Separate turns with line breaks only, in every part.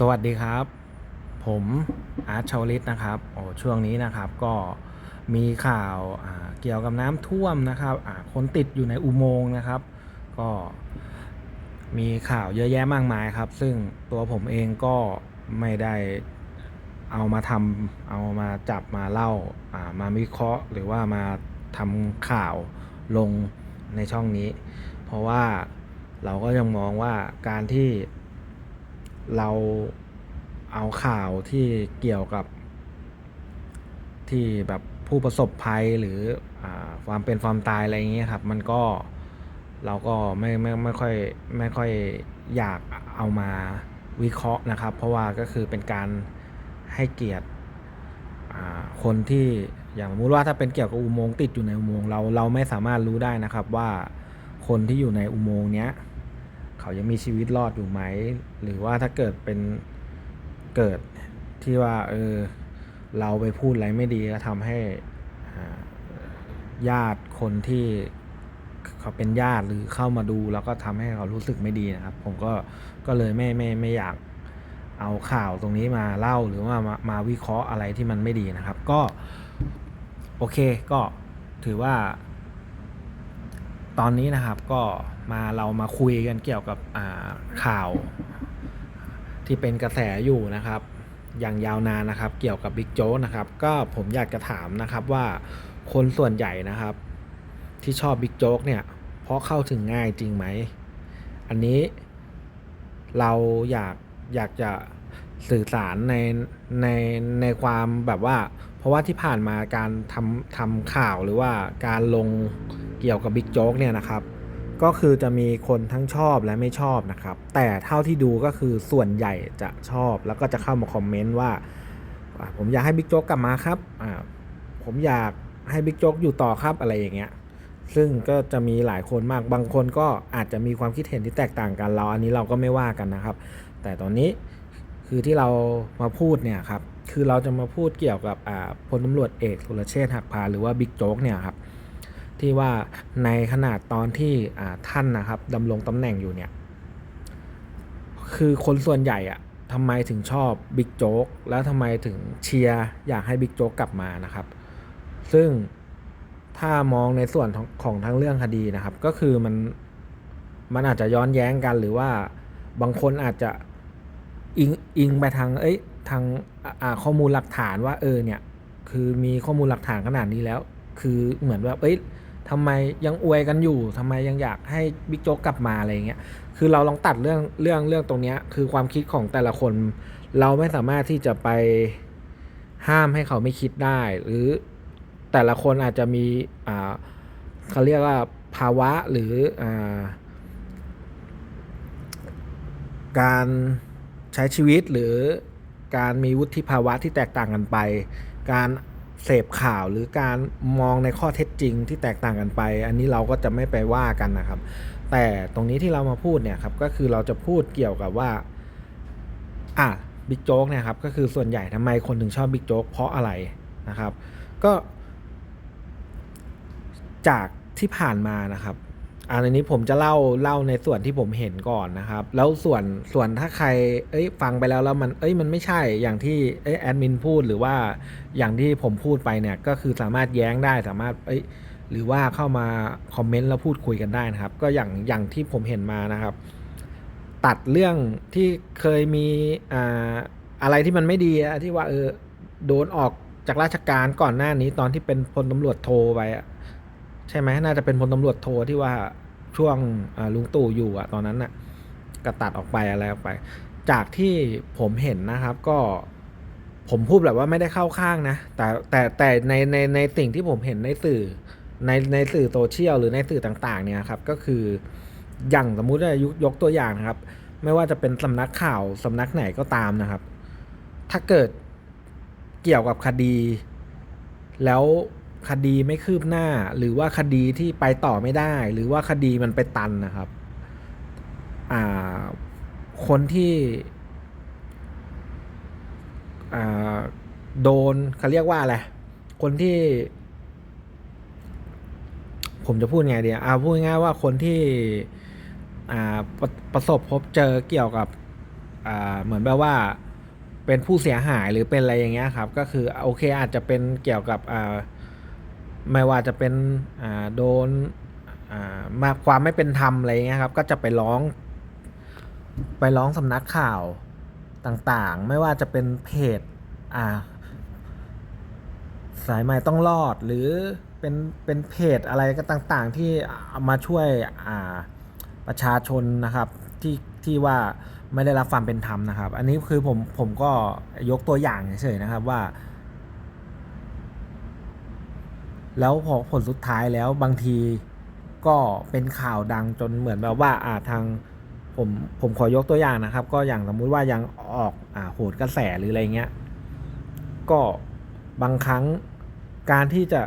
สวัสดีครับ ผมอาร์ตชาวลิตนะครับโอ้ช่วงนี้นะครับก็มีข่าวาเกี่ยวกับน้ำท่วมนะครับคนติดอยู่ในอุโมงค์นะครับ ก็มีข่าวเยอะแยะมากมายครับ ซึ่งตัวผมเองก็ไม่ได้เอามาทำเอามาจับมาเล่าอ่ามาวิเคราะห์ หรือว่ามาทำข่าวลงในช่องนี้ เพราะว่าเราก็ยังมองว่าการที่ เราเอาข่าวที่เกี่ยวกับ ที่แบบผู้ประสบภัยหรืออความเป็นความตายอะไรอย่างเงี้ยครับ มันก็เราก็ไม่ไม่ไม่ค่อยไม่ค่อยอยากเอามาวิเคราะห์นะครับ เพราะว่าก็คือเป็นการให้เกียรติคนที่อย่างสมมติว่าถ้าเป็นเกี่ยวกับอุโมงค์ติดอยู่ในอุโมงค์เราเราไม่สามารถรู้ได้นะครับว่าคนที่อยู่ในอุโมงค์เนี้ย เขายังมีชีวิตรอดอยู่ไหม หรือว่าถ้าเกิดเป็นเกิดที่ว่าเออเราไปพูดอะไรไม่ดีก็ทำให้ญาติคนที่เขาเป็นญาติหรือเข้ามาดูแล้วก็ทำให้เขารู้สึกไม่ดีนะครับ ผมก็ก็เลยไม่ไม่ไม่อยากเอาข่าวตรงนี้มาเล่าหรือว่ามามาวิเคราะห์อะไรที่มันไม่ดีนะครับ ก็โอเคก็ถือว่า ตอนนี้นะครับก็มาเรามาคุยกันเกี่ยวกับข่าว ที่เป็นกระแสอยู่นะครับ อย่างยาวนานนะครับ เกี่ยวกับบิ๊กโจ๊กนะครับ ก็ผมอยากจะถามนะครับว่าคนส่วนใหญ่นะครับ ที่ชอบบิ๊กโจ๊กเนี่ย เพราะเข้าถึงง่ายจริงไหม อันนี้เราอยากอยากจะสื่อสารในในในความแบบว่า เพราะว่าที่ผ่านมาการทำทำข่าวหรือว่าการลง เกี่ยวกับบิ๊กโจ๊กเนี่ยนะครับ ก็คือจะมีคนทั้งชอบและไม่ชอบนะครับ แต่เท่าที่ดูก็คือส่วนใหญ่จะชอบแล้วก็จะเข้ามาคอมเมนต์ว่า ผมอยากให้บิ๊กโจ๊กกลับมาครับผมอยากให้บิ๊กโจ๊กอยู่ต่อครับอะไรอย่างเงี้ยซึ่งก็จะมีหลายคนมาก บางคนก็อาจจะมีความคิดเห็นที่แตกต่างกันเรา อันนี้เราก็ไม่ว่ากันนะครับ แต่ตอนนี้คือที่เรามาพูดเนี่ยครับ คือเราจะมาพูดเกี่ยวกับพลตำรวจเอกสุรเชษฐ์หักพาหรือว่าบิ๊กโจ๊กเนี่ยครับ ที่ว่าในขนาดตอนที่ท่านนะครับดำรงตำแหน่งอยู่เนี่ยคือคนส่วนใหญ่อะทำไมถึงชอบบิ๊กโจ๊กแล้วทำไมถึงเชียร์อยากให้บิ๊กโจ๊กกลับมานะครับ ซึ่งถ้ามองในส่วนของของทั้งเรื่องคดีนะครับ ก็คือมันมันอาจจะย้อนแย้งกันหรือว่าบางคนอาจจะอิงอิงไปทางเอ้ยทางข้อมูลหลักฐานว่าเออเนี่ยคือมีข้อมูลหลักฐานขนาดนี้แล้ว คือเหมือนแบบเอ้ย ทำไมยังอวยกันอยู่ทำไมยังอยากให้บิ๊กโจ๊กกลับมาอะไรอย่างเงี้ยคือเราลองตัดเรื่องเรื่องเรื่องตรงเนี้ยคือความคิดของแต่ละคน เราไม่สามารถที่จะไปห้ามให้เขาไม่คิดได้ หรือแต่ละคนอาจจะมีอ่าเขาเรียกว่าภาวะหรืออ่าการใช้ชีวิตหรือการมีวุฒิภาวะที่แตกต่างกันไป การ เสพข่าวหรือการมองในข้อเท็จจริงที่แตกต่างกันไป อันนี้เราก็จะไม่ไปว่ากันนะครับ แต่ตรงนี้ที่เรามาพูดเนี่ยครับก็คือเราจะพูดเกี่ยวกับว่าอะบิ๊กโจ๊กเนี่ยครับก็คือส่วนใหญ่ทำไมคนถึงชอบบิ๊กโจ๊กเพราะอะไรนะครับ ก็ จากที่ผ่านมานะครับ อันนี้ผมจะเล่าเล่าในส่วนที่ผมเห็นก่อนนะครับ แล้วส่วนส่วนถ้าใคร เอ้ย ฟังไปแล้วแล้วมัน เอ้ย มันไม่ใช่ อย่างที่เอ้ยแอดมินพูดหรือว่าอย่างที่ผมพูดไปเนี่ยก็คือสามารถแย้งได้สามารถ เอ้ย หรือว่าเข้ามาคอมเมนต์แล้วพูดคุยกันได้นะครับ ก็อย่างอย่างที่ผมเห็นมานะครับ ตัดเรื่องที่เคยมีอ่าอะไรที่มันไม่ดีที่ว่าเออโดนออกจากราชการก่อนหน้านี้ตอนที่เป็นพลตำรวจโทไป ใช่ไหมน่าจะเป็นพลตำรวจโทที่ว่าช่วงลุงตู่อยู่อะตอนนั้นน่ะก็ตัดออกไปอะไรออกไป จากที่ผมเห็นนะครับก็ผมพูดแบบว่าไม่ได้เข้าข้างนะ แต่แต่แต่ในในในสิ่งที่ผมเห็นในสื่อในในสื่อโซเชียลหรือในสื่อต่างๆเนี่ยครับก็คืออย่างสมมุติว่ายกยกตัวอย่างนะครับ ไม่ว่าจะเป็นสำนักข่าวสำนักไหนก็ตามนะครับ ถ้าเกิดเกี่ยวกับคดี แล้ว คดีไม่คืบหน้า หรือว่าคดีที่ไปต่อไม่ได้ หรือว่าคดีมันไปตันนะครับอ่าคนที่อ่าโดนเขาเรียกว่าอะไรคนที่ ผมจะพูดไงดีอ่าพูดง่ายว่าคนที่อ่าปประสบพบเจอเกี่ยวกับอ่าเหมือนแบบว่าเป็นผู้เสียหายหรือเป็นอะไรอย่างเงี้ยครับ ก็คือโอเคอาจจะเป็นเกี่ยวกับอ่า ไม่ว่าจะเป็นอ่าโดนอ่ามาความไม่เป็นธรรมอะไรเงี้ยครับ ก็จะไปร้อง ไปร้องสำนักข่าวต่างๆ ไม่ว่าจะเป็นเพจอ่าสายใหม่ต้องรอดหรือเป็นเป็นเพจอะไรก็ต่างๆ ที่มาช่วยอ่าประชาชนนะครับที่ที่ว่าไม่ได้รับความเป็นธรรมนะครับ อันนี้คือผมผมก็ยกตัวอย่างเฉยๆนะครับว่า แล้วพอผลสุดท้ายแล้วบางทีก็เป็นข่าวดังจนเหมือนแบบว่าอ่าทางผมผมขอยกตัวอย่างนะครับ ก็อย่างสมมุติว่ายังออกอ่าโหดกระแสหรืออะไรเงี้ยก็บางครั้งการที่จะ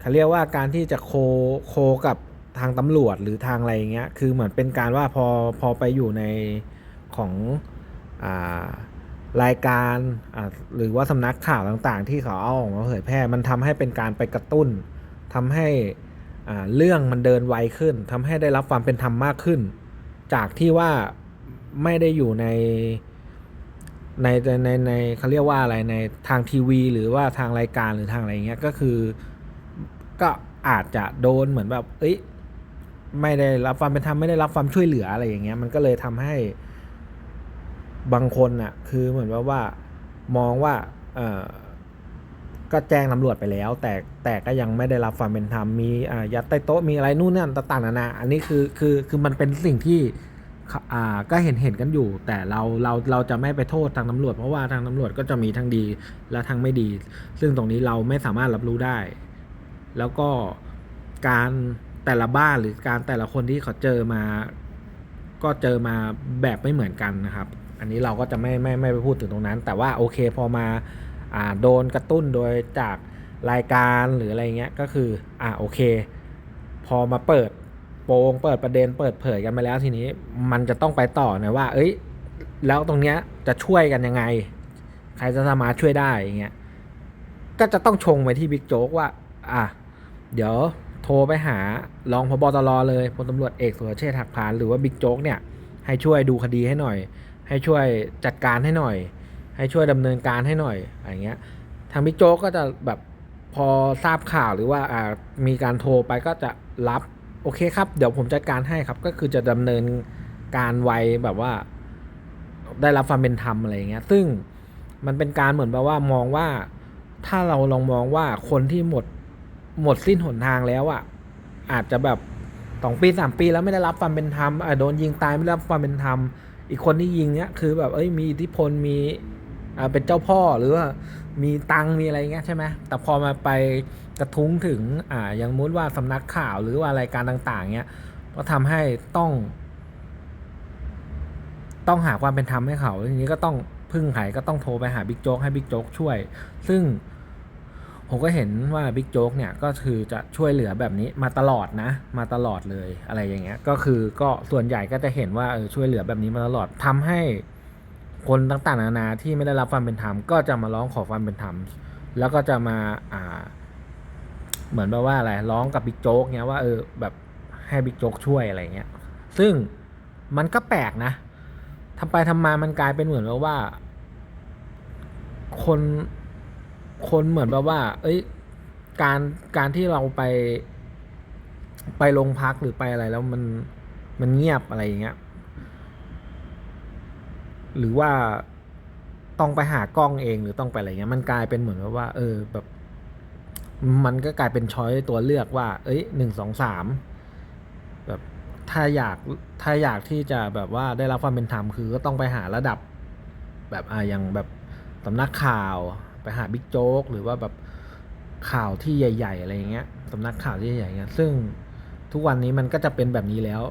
เขาเรียกว่าการที่จะโคโคกับทางตำรวจหรือทางอะไรเงี้ยคือเหมือนเป็นการว่าพอพอไปอยู่ในของอ่า รายการหรือว่าสำนักข่าวต่างๆ ที่เขาเอาออกมาเผยแพร่ มันทำให้เป็นการไปกระตุ้นทำให้เรื่องมันเดินไวขึ้นทำให้ได้รับความเป็นธรรมมากขึ้น จากที่ว่าไม่ได้อยู่ในในในในในเขาเรียกว่าอะไรในทางทีวี หรือว่าทางรายการหรือทางอะไรเงี้ยก็คือก็อาจจะโดนเหมือนแบบเอ้ยไม่ได้รับความเป็นธรรมไม่ได้รับความช่วยเหลืออะไรอย่างเงี้ยมันก็เลยทำให้ บางคนอะคือเหมือนว่าว่ามองว่าเออก็แจ้งตำรวจไปแล้ว แต่แต่ก็ยังไม่ได้รับความเป็นธรรมมีอ่ายัดใต้โต๊ะมีอะไรนู่นนั่นต่างๆนานาอันนี้คือคือคือมันเป็นสิ่งที่อ่าก็เห็นเห็นกันอยู่ แต่เราเราเราจะไม่ไปโทษทางตำรวจ เพราะว่าทางตำรวจก็จะมีทั้งดีและทั้งไม่ดี ซึ่งตรงนี้เราไม่สามารถรับรู้ได้ แล้วก็การแต่ละบ้านหรือการแต่ละคนที่เขาเจอมา ก็เจอมาแบบไม่เหมือนกันนะครับ อันนี้เราก็จะไม่ไม่ไม่ไปพูดถึงตรงนั้น แต่ว่าโอเคพอมาอ่าโดนกระตุ้นโดยจากรายการหรืออะไรเงี้ยก็คืออ่าโอเค พอมาเปิดโปงเปิดประเด็นเปิดเผยกันไปแล้วทีนี้มันจะต้องไปต่อนะว่า เอ้ย แล้วตรงเนี้ยจะช่วยกันยังไง ใครจะสามารถช่วยได้อย่างเงี้ยก็จะต้องชงไปที่บิ๊กโจ๊กว่า อะเดี๋ยวโทรไปหารองพบตรเลยพลตำรวจเอกสุรเชษฐ์หักพานหรือว่าบิ๊กโจ๊กเนี่ยให้ช่วยดูคดีให้หน่อย ให้ช่วยจัดการให้หน่อย ให้ช่วยดำเนินการให้หน่อยอะไรเงี้ย ทางบิ๊กโจ๊กก็จะแบบพอทราบข่าวหรือว่าอ่ามีการโทรไปก็จะรับโอเคครับ เดี๋ยวผมจัดการให้ครับ ก็คือจะดำเนินการไวแบบว่า ได้รับความเป็นธรรมอะไรอย่างเงี้ย ซึ่งมันเป็นการเหมือนแบบว่ามองว่า ถ้าเราลองมองว่าคนที่หมดหมดสิ้นหนทางแล้วอะ อาจจะแบบสองปีสามปีแล้วไม่ได้รับความเป็นธรรมอะโดนยิงตายไม่ได้รับความเป็นธรรม อีกคนที่ยิงเนี้ยคือแบบเอ้ยมีอิทธิพลมีอ่าเป็นเจ้าพ่อหรือว่ามีตังมีอะไรเงี้ยใช่ไหมแต่พอมาไปกระทุ้งถึงอ่าอย่างมุดว่าสำนักข่าวหรือว่ารายการต่าง ๆเนี้ยก็ทำให้ต้อง ต้องหาความเป็นธรรมให้เขาทีนี้ก็ต้องพึ่งไขก็ต้องโทรไปหาบิ๊กโจ๊กให้บิ๊กโจ๊กช่วย ซึ่ง ผมก็เห็นว่าบิ๊กโจ๊กเนี่ยก็คือจะช่วยเหลือแบบนี้มาตลอดนะ มาตลอดเลยอะไรอย่างเงี้ย ก็คือก็ส่วนใหญ่ก็จะเห็นว่าเออช่วยเหลือแบบนี้มาตลอดทำให้คนต่างๆนานาที่ไม่ได้รับความเป็นธรรมก็จะมาร้องขอความเป็นธรรม แล้วก็จะมาอ่า เหมือนแบบว่าอะไรร้องกับบิ๊กโจ๊กเนี้ยว่าเออแบบให้บิ๊กโจ๊กช่วยอะไรเงี้ย ซึ่งมันก็แปลกนะทำไปทำมามันกลายเป็นเหมือนแบบว่า คน คนเหมือนแบบว่า เอ้ย การการที่เราไป ไปโรงพักหรือไปอะไรแล้วมันมันเงียบอะไรอย่างเงี้ย หรือว่าต้องไปหากล้องเองหรือต้องไปอะไรเงี้ย มันกลายเป็นเหมือนกับว่า เออแบบ มันก็กลายเป็นช้อยตัวเลือกว่า เอ้ยหนึ่งสองสามแบบถ้าอยากถ้าอยากที่จะแบบว่าได้รับความเป็นธรรมคือก็ต้องไปหาระดับ แบบอ่าอย่างแบบสำนักข่าว ไปหาบิ๊กโจ๊กหรือว่าแบบข่าวที่ใหญ่ ๆ อะไรอย่างเงี้ยสำนักข่าวที่ใหญ่ๆเงี้ยซึ่งทุกวันนี้มันก็จะเป็นแบบนี้แล้ว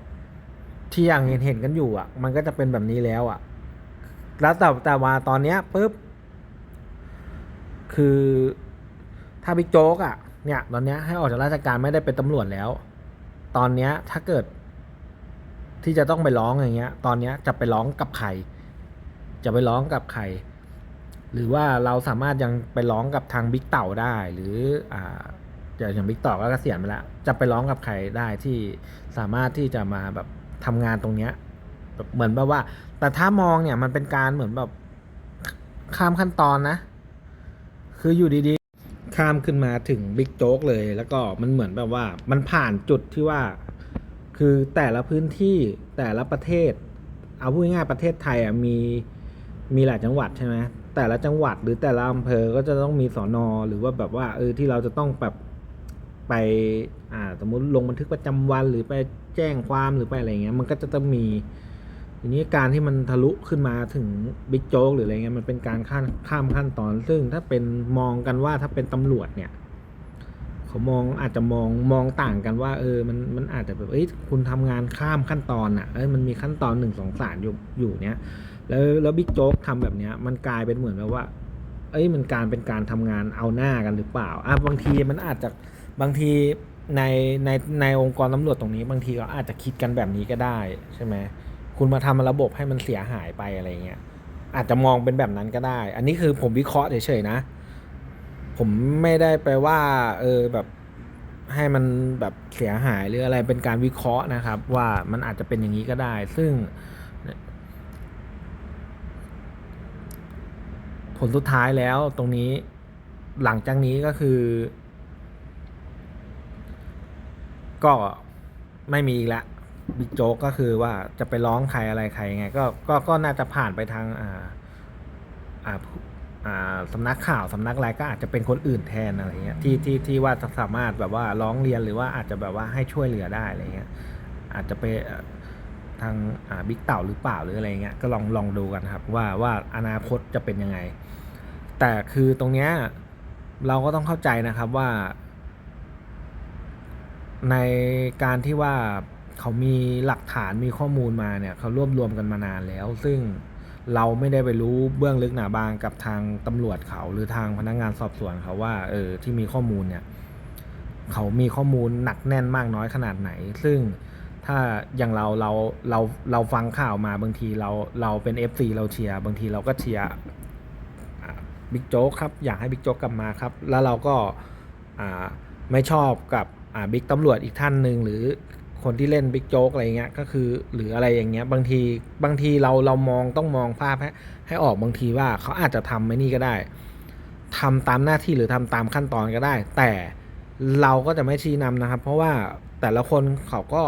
ที่ย่างเห็นเห็นๆกันอยู่อะ มันก็จะเป็นแบบนี้แล้วอะ แล้วแต่แต่ว่าตอนเนี้ยปุ๊บคือถ้าบิ๊กโจ๊กอะเนี่ยตอนเนี้ยให้ออกจากราชการไม่ได้เป็นตำรวจแล้ว ตอนเนี้ยถ้าเกิด ที่จะต้องไปร้องอย่างเงี้ย ตอนเนี้ยจะไปร้องกับใคร จะไปร้องกับใคร หรือว่าเราสามารถยังไปร้องกับทางบิ๊กเต่าได้ หรืออ่าอย่างบิ๊กต่อก็เกษียณไปแล้ว จะไปร้องกับใครได้ที่สามารถที่จะมาแบบทำงานตรงเนี้ยแบบเหมือนแบบว่า แต่ถ้ามองเนี่ยมันเป็นการเหมือนแบบข้ามขั้นตอนนะ คืออยู่ดีๆ ข้ามขึ้นมาถึงบิ๊กโจ๊กเลย แล้วก็มันเหมือนแบบว่า มันผ่านจุดที่ว่า คือแต่ละพื้นที่แต่ละประเทศ เอาพูดง่ายประเทศไทยอะมีมีหลายจังหวัดใช่ไหม แต่ละจังหวัดหรือแต่ละอำเภอก็จะต้องมีสอนอหรือว่าแบบว่าเออที่เราจะต้องแบบไปอ่าสมมุติลงบันทึกประจำวันหรือไปแจ้งความหรือไปอะไรเงี้ยมันก็จะต้องมีทีนี้การที่มันทะลุขึ้นมาถึงบิ๊กโจ๊กหรืออะไรเงี้ยมันเป็นการข้ามข้ามขั้นตอน ซึ่งถ้าเป็นมองกันว่าถ้าเป็นตำรวจเนี่ยเขามองอาจจะมองมองต่างกันว่า เออมันมันอาจจะแบบเอ้ยคุณทำงานข้ามขั้นตอนอะเอ้ยมันมีขั้นตอนหนึ่งสองสามอยู่อยู่เนี้ย แล้วแล้วบิ๊กโจ๊กทำแบบเนี้ยมันกลายเป็นเหมือนแบบว่า เอ้ยมันการเป็นการทำงานเอาหน้ากันหรือเปล่าอะบางทีมันอาจจะบางทีในในในองค์กรตำรวจตรงนี้ บางทีก็อาจจะคิดกันแบบนี้ก็ได้ใช่ไหมคุณมาทำระบบให้มันเสียหายไปอะไรเงี้ยอาจจะมองเป็นแบบนั้นก็ได้ อันนี้คือผมวิเคราะห์เฉยๆนะ ผมไม่ได้ไปว่า เออแบบให้มันแบบเสียหายหรืออะไรเป็นการวิเคราะห์นะครับ ว่ามันอาจจะเป็นอย่างนี้ก็ได้ ซึ่ง ผ ลสุดท้ายแล้วตรงนี้หลังจากนี้ก็คือ ก็ไม่มีอีกล้วบิ๊กโจ๊กก็คือว่าจะไปร้องใครอะไรใครไงก็ก็ก็น่าจะผ่านไปทางอ่าอ่าอ่าสำนักข่าวสำนักอะไรก็อาจจะเป็นคนอื่นแทนอะไรเงี้ยที่ที่ที่ว่าสามารถแบบว่าร้องเรียนหรือว่าอาจจะแบบว่าให้ช่วยเหลือได้อะไรเงี้ยอาจจะไปทางอ่าบิ๊กเต่าหรือเปล่าหรืออะไรเงี้ยก็ลองลองดูกันครับว่าว่าอนาคตจะเป็นยังไง แต่คือตรงเนี้ยเราก็ต้องเข้าใจนะครับว่า ในการที่ว่าเขามีหลักฐานมีข้อมูลมาเนี่ยเขารวบรวมกันมานานแล้ว ซึ่งเราไม่ได้ไปรู้เบื้องลึกหนาบางกับทางตำรวจเขา หรือทางพนักงานสอบสวนเขาว่าเออที่มีข้อมูลเนี่ยเขามีข้อมูลหนักแน่นมากน้อยขนาดไหน ซึ่งถ้าอย่างเราเราเราเราฟังข่าวมาบางทีเราเราเป็น FC เราเชียร์บางทีเราก็เชียร์ บิ๊กโจ๊กครับอยากให้บิ๊กโจ๊กกลับมาครับ แล้วเราก็ไม่ชอบกับบิ๊กตำรวจอีกท่านหนึ่งหรือคนที่เล่นบิ๊กโจ๊กอะไรเงี้ยก็คือหรืออะไรอย่างเงี้ยบางทีบางทีเราเรามองต้องมองภาพให้ให้ออกบางทีว่าเขาอาจจะทำไม่นี่ก็ได้ทำตามหน้าที่หรือทำตามขั้นตอนก็ได้ แต่เราก็จะไม่ชี้นำนะครับ เพราะว่าแต่ละคนเขาก็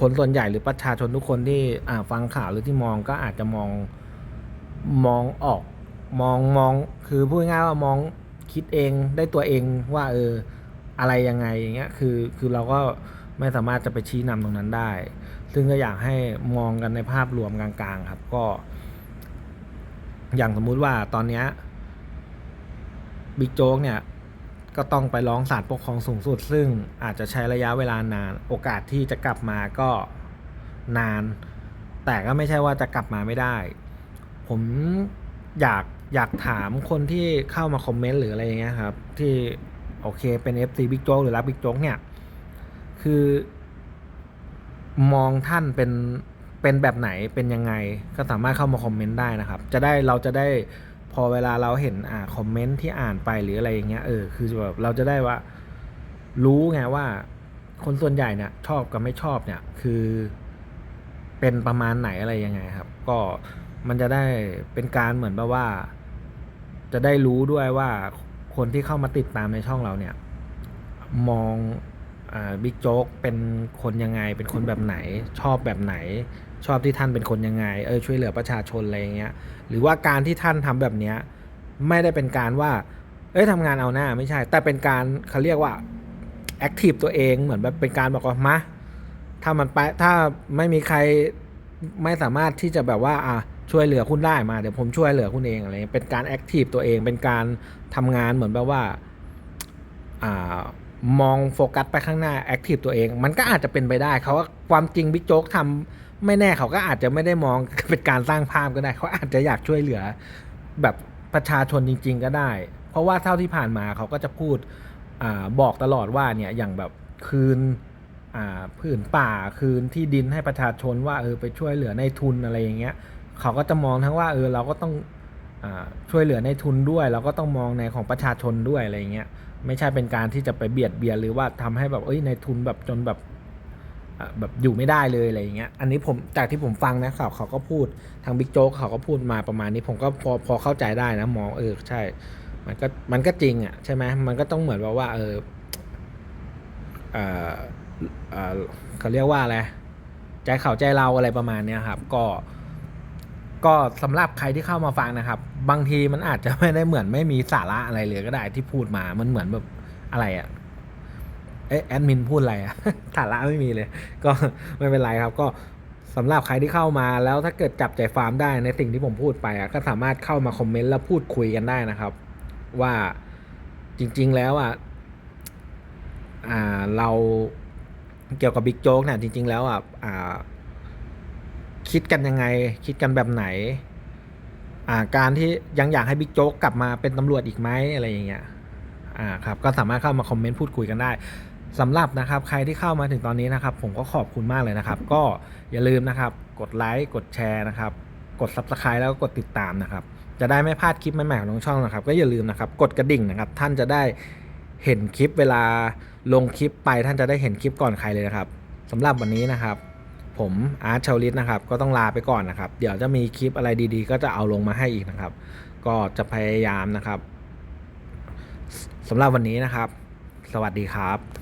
คนส่วนใหญ่หรือประชาชนทุกคนที่ฟังข่าวหรือที่มองก็อาจจะมองมองออก มองมองคือพูดง่ายว่ามองคิดเองได้ตัวเองว่าเอออะไรยังไงอย่างเงี้ยคือคือเราก็ไม่สามารถจะไปชี้นำตรงนั้นได้ ซึ่งก็อยากให้มองกันในภาพรวมกลางๆ ครับก็ อย่างสมมุติว่าตอนเนี้ยบิ๊กโจ๊กเนี่ยก็ต้องไปร้องศาลปกครองสูงสุด ซึ่งอาจจะใช้ระยะเวลานาน โอกาสที่จะกลับมาก็นาน แต่ก็ไม่ใช่ว่าจะกลับมาไม่ได้ ผมอยาก อยากถามคนที่เข้ามาคอมเมนต์หรืออะไรอย่างเงี้ยครับ ที่โอเคเป็น FC บิ๊กโจ๊กหรือรับบิ๊กโจ๊กเนี่ย คือมองท่านเป็นเป็นแบบไหนเป็นยังไงก็สามารถเข้ามาคอมเมนต์ได้นะครับ จะได้เราจะได้พอเวลาเราเห็นอ่าคอมเมนต์ที่อ่านไปหรืออะไรอย่างเงี้ยเออคือแบบเราจะได้ว่า รู้ไงว่า คนส่วนใหญ่เนี่ยชอบกับไม่ชอบเนี่ย คือเป็นประมาณไหนอะไรยังไงครับ ก็มันจะได้เป็นการเหมือนแบบว่า จะได้รู้ด้วยว่าคนที่เข้ามาติดตามในช่องเราเนี่ย มองบิ๊กโจ๊กเป็นคนยังไง เป็นคนแบบไหน ชอบแบบไหน ชอบที่ท่านเป็นคนยังไง เออช่วยเหลือประชาชนอะไรเงี้ย หรือว่าการที่ท่านทำแบบเนี้ยไม่ได้เป็นการว่า เอ้ยทำงานเอาหน้าไม่ใช่ แต่เป็นการเขาเรียกว่าแอคทีฟตัวเองเหมือนแบบเป็นการบอกว่ามาถ้ามันไปถ้าไม่มีใครไม่สามารถที่จะแบบว่าอะ ช่วยเหลือคุณได้มาเดี๋ยวผมช่วยเหลือคุณเองอะไรเงี้ยเป็นการแอคทีฟตัวเองเป็นการทำงานเหมือนแบบว่าอ่ามองโฟกัสไปข้างหน้าแอคทีฟตัวเอง มันก็อาจจะเป็นไปได้เขาว่าความจริงบิ๊กโจ๊กทำไม่แน่เขาก็อาจจะไม่ได้มองเป็นการสร้างภาพก็ได้เขาอาจจะอยากช่วยเหลือแบบประชาชนจริง ๆ ก็ได้ เพราะว่าเท่าที่ผ่านมาเขาก็จะพูดอบอกตลอดว่าเนี่ยอย่างแบบคืนผืนป่าคืนที่ดินให้ประชาชนว่าเออไปช่วยเหลือในทุนอะไรอย่างเงี้ย เขาก็จะมองทั้งว่าเออเราก็ต้องอช่วยเหลือในทุนด้วย เราก็ต้องมองในของประชาชนด้วยอะไรเงี้ยไม่ใช่เป็นการที่จะไปเบียดเบียนหรือว่าทำให้แบบเอ้ยในทุนแบบจนแบบแบบอยู่ไม่ได้เลยอะไรอย่างเงี้ย อันนี้ผมจากที่ผมฟังนะข่าวเขาก็พูดทางบิ๊กโจ๊กเขาก็พูดมาประมาณนี้ ผมก็พอพอเข้าใจได้นะมองเออใช่ มันก็มันก็จริงอะใช่ไหมมันก็ต้องเหมือนว่าว่าเออเออเออเขาเรียกว่าอะไรใจเขาใจเราอะไรประมาณเนี้ยครับ ก็ ก็สำหรับใครที่เข้ามาฟังนะครับ บางทีมันอาจจะไม่ได้เหมือนไม่มีสาระอะไรเลยก็ได้ที่พูดมา มันเหมือนแบบอะไรอะเอ๊ะแอดมินพูดอะไรอะสาระไม่มีเลย ก็ไม่เป็นไรครับ ก็สำหรับใครที่เข้ามาแล้วถ้าเกิดจับใจฟาร์มได้ในสิ่งที่ผมพูดไปอะก็สามารถเข้ามาคอมเมนต์แล้วพูดคุยกันได้นะครับ ว่าจริง ๆ แล้วอะอ่าเราเกี่ยวกับบิ๊กโจ๊กเนี่ยจริง ๆ แล้วอะอ่า คิดกันยังไง คิดกันแบบไหน อ่าการที่ยังอยากให้บิ๊กโจ๊กกลับมาเป็นตำรวจอีกไหมอะไรอย่างเงี้ยอ่าครับก็สามารถเข้ามาคอมเมนต์พูดคุยกันได้สำหรับนะครับใครที่เข้ามาถึงตอนนี้นะครับ ผมก็ขอบคุณมากเลยนะครับ ก็อย่าลืมนะครับ กดไลค์กดแชร์นะครับ กด subscribe แล้วก็กดติดตามนะครับ จะได้ไม่พลาดคลิปใหม่ๆของน้องช่องนะครับ ก็อย่าลืมนะครับ กดกระดิ่งนะครับ ท่านจะได้เห็นคลิปเวลาลงคลิปไปท่านจะได้เห็นคลิปก่อนใครเลยนะครับสำหรับวันนี้นะครับ ผมอาร์ตชาวลิศนะครับ ก็ต้องลาไปก่อนนะครับ เดี๋ยวจะมีคลิปอะไรดีๆ ก็จะเอาลงมาให้อีกนะครับ ก็จะพยายามนะครับสำหรับวันนี้นะครับ สวัสดีครับ